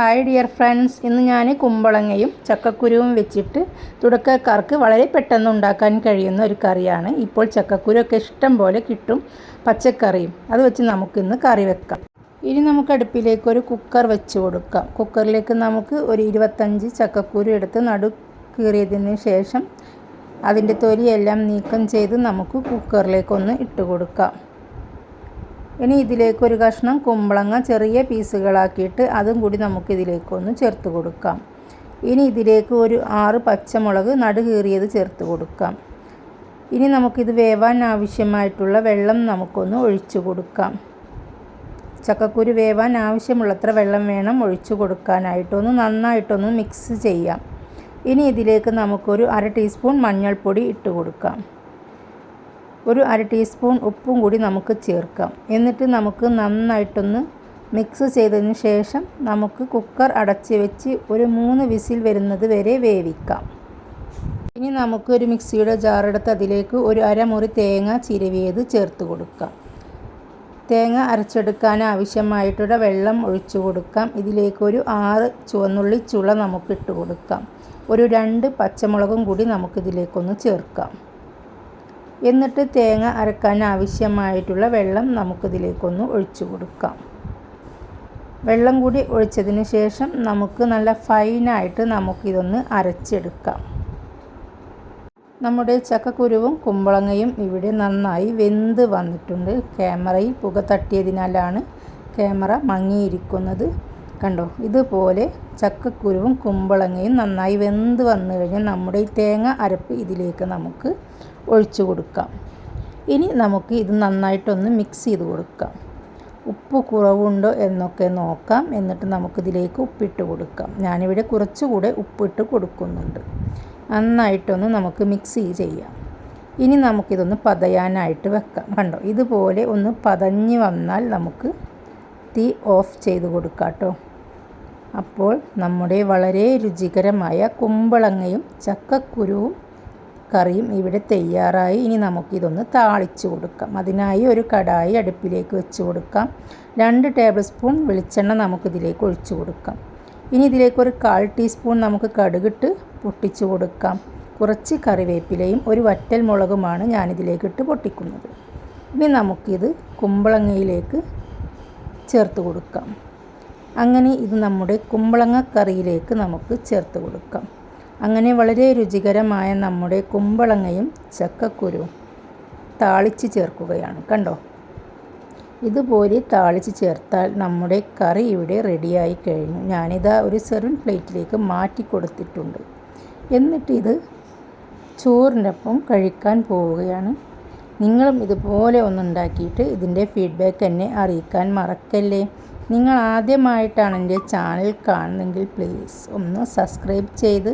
Hi dear friends. ഇന്ന് ഞാൻ കുമ്പളങ്ങയും ചക്കക്കുരുവും വെച്ചിട്ട് തുടക്കക്കാർക്ക് വളരെ പെട്ടെന്ന് ഉണ്ടാക്കാൻ കഴിയുന്ന ഒരു കറിയാണ്. ഇപ്പോൾ ചക്കക്കുരുവൊക്കെ ഇഷ്ടം പോലെ കിട്ടും പച്ചക്കറിയും. അത് വെച്ച് നമുക്കിന്ന് കറി വെക്കാം. ഇനി നമുക്ക് അടുപ്പിലേക്ക് ഒരു കുക്കർ വെച്ച് കൊടുക്കാം. കുക്കറിലേക്ക് നമുക്ക് ഒരു ഇരുപത്തഞ്ച് ചക്കക്കുരു എടുത്ത് നടു കീറിയതിന് ശേഷം അതിന്റെ തൊലിയെല്ലാം നീക്കം ചെയ്ത് നമുക്ക് കുക്കറിലേക്കൊന്ന് ഇട്ട് കൊടുക്കാം. ഇനി ഇതിലേക്ക് ഒരു കഷ്ണം കുമ്പളങ്ങ ചെറിയ പീസുകളാക്കിയിട്ട് അതും കൂടി നമുക്കിതിലേക്കൊന്ന് ചേർത്ത് കൊടുക്കാം. ഇനി ഇതിലേക്ക് ഒരു ആറ് പച്ചമുളക് നടുകീറിയത് ചേർത്ത് കൊടുക്കാം. ഇനി നമുക്കിത് വേവാൻ ആവശ്യമായിട്ടുള്ള വെള്ളം നമുക്കൊന്ന് ഒഴിച്ചു കൊടുക്കാം. ചക്കക്കുരു വേവാൻ ആവശ്യമുള്ളത്ര വെള്ളം വേണം ഒഴിച്ചു കൊടുക്കാനായിട്ടൊന്ന് നന്നായിട്ടൊന്ന് മിക്സ് ചെയ്യാം. ഇനി ഇതിലേക്ക് നമുക്കൊരു അര ടീസ്പൂൺ മഞ്ഞൾപ്പൊടി ഇട്ട് കൊടുക്കാം. ഒരു അര ടീസ്പൂൺ ഉപ്പും കൂടി നമുക്ക് ചേർക്കാം. എന്നിട്ട് നമുക്ക് നന്നായിട്ടൊന്ന് മിക്സ് ചെയ്തതിന് ശേഷം നമുക്ക് കുക്കർ അടച്ച് വെച്ച് ഒരു മൂന്ന് വിസിൽ വരുന്നത് വരെ വേവിക്കാം. ഇനി നമുക്ക് ഒരു മിക്സിയുടെ ജാറെടുത്ത് അതിലേക്ക് ഒരു അരമുറി തേങ്ങ ചിരവിയത് ചേർത്ത് കൊടുക്കാം. തേങ്ങ അരച്ചെടുക്കാൻ ആവശ്യമായിട്ടുള്ള വെള്ളം ഒഴിച്ചു കൊടുക്കാം. ഇതിലേക്ക് ഒരു ആറ് ചുവന്നുള്ളി ചുള നമുക്ക് ഇട്ട് കൊടുക്കാം. ഒരു രണ്ട് പച്ചമുളകും കൂടി നമുക്കിതിലേക്കൊന്ന് ചേർക്കാം. എന്നിട്ട് തേങ്ങ അരക്കാൻ ആവശ്യമായിട്ടുള്ള വെള്ളം നമുക്കിതിലേക്കൊന്ന് ഒഴിച്ചു കൊടുക്കാം. വെള്ളം കൂടി ഒഴിച്ചതിന് ശേഷം നമുക്ക് നല്ല ഫൈനായിട്ട് നമുക്കിതൊന്ന് അരച്ചെടുക്കാം. നമ്മുടെ ചക്കക്കുരുവും കുമ്പളങ്ങയും ഇവിടെ നന്നായി വെന്ത് വന്നിട്ടുണ്ട്. ക്യാമറയിൽ പുക തട്ടിയതിനാലാണ് ക്യാമറ മങ്ങിയിരിക്കുന്നത്. കണ്ടോ? ഇതുപോലെ ചക്കക്കുരുവും കുമ്പളങ്ങയും നന്നായി വെന്ത് വന്നു കഴിഞ്ഞാൽ നമ്മുടെ ഈ തേങ്ങ അരപ്പ് ഇതിലേക്ക് നമുക്ക് ഒഴിച്ചു കൊടുക്കാം. ഇനി നമുക്ക് ഇത് നന്നായിട്ടൊന്ന് മിക്സ് ചെയ്ത് കൊടുക്കാം. ഉപ്പ് കുറവുണ്ടോ എന്നൊക്കെ നോക്കാം. എന്നിട്ട് നമുക്കിതിലേക്ക് ഉപ്പിട്ട് കൊടുക്കാം. ഞാനിവിടെ കുറച്ചുകൂടെ ഉപ്പിട്ട് കൊടുക്കുന്നുണ്ട്. നന്നായിട്ടൊന്ന് നമുക്ക് മിക്സ് ചെയ്യാം. ഇനി നമുക്കിതൊന്ന് പതയാനായിട്ട് വെക്കാം. കണ്ടോ? ഇതുപോലെ ഒന്ന് പതഞ്ഞ് വന്നാൽ നമുക്ക് തീ ഓഫ് ചെയ്ത് കൊടുക്കാം കേട്ടോ. അപ്പോൾ നമ്മുടെ വളരെ രുചികരമായ കുമ്പളങ്ങയും ചക്കക്കുരുവും കറിയും ഇവിടെ തയ്യാറായി. ഇനി നമുക്കിതൊന്ന് താളിച്ച് കൊടുക്കാം. അതിനായി ഒരു കടായി അടുപ്പിലേക്ക് വെച്ച് കൊടുക്കാം. രണ്ട് ടേബിൾ സ്പൂൺ വെളിച്ചെണ്ണ നമുക്കിതിലേക്ക് ഒഴിച്ചു കൊടുക്കാം. ഇനി ഇതിലേക്ക് ഒരു കാൽ ടീസ്പൂൺ നമുക്ക് കടുകിട്ട് പൊട്ടിച്ചു കൊടുക്കാം. കുറച്ച് കറിവേപ്പിലയും ഒരു വറ്റൽ മുളകുമാണ് ഞാനിതിലേക്കിട്ട് പൊട്ടിക്കുന്നത്. ഇനി നമുക്കിത് കുമ്പളങ്ങയിലേക്ക് ചേർത്ത് കൊടുക്കാം. അങ്ങനെ ഇത് നമ്മുടെ കുമ്പളങ്ങ കറിയിലേക്ക് നമുക്ക് ചേർത്ത് കൊടുക്കാം. അങ്ങനെ വളരെ രുചികരമായ നമ്മുടെ കുമ്പളങ്ങയും ചക്കക്കുരുവും താളിച്ച് ചേർക്കുകയാണ്. കണ്ടോ? ഇതുപോലെ താളിച്ച് ചേർത്താൽ നമ്മുടെ കറി ഇവിടെ റെഡിയായി കഴിഞ്ഞു. ഞാനിതാ ഒരു സെർവിങ് പ്ലേറ്റിലേക്ക് മാറ്റി കൊടുത്തിട്ടുണ്ട്. എന്നിട്ടിത് ചോറിനൊപ്പം കഴിക്കാൻ പോവുകയാണ്. നിങ്ങളും ഇതുപോലെ ഒന്നുണ്ടാക്കിയിട്ട് ഇതിന്റെ ഫീഡ്ബാക്ക് എന്നെ അറിയിക്കാൻ മറക്കല്ലേ? നിങ്ങൾ ആദ്യമായിട്ടാണ് എന്റെ ചാനൽ കാണുന്നെങ്കിൽ പ്ലീസ് ഒന്ന് സബ്സ്ക്രൈബ് ചെയ്ത്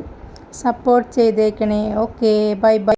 സപ്പോർട്ട് ചെയ്തേക്കണേ. Okay bye bye.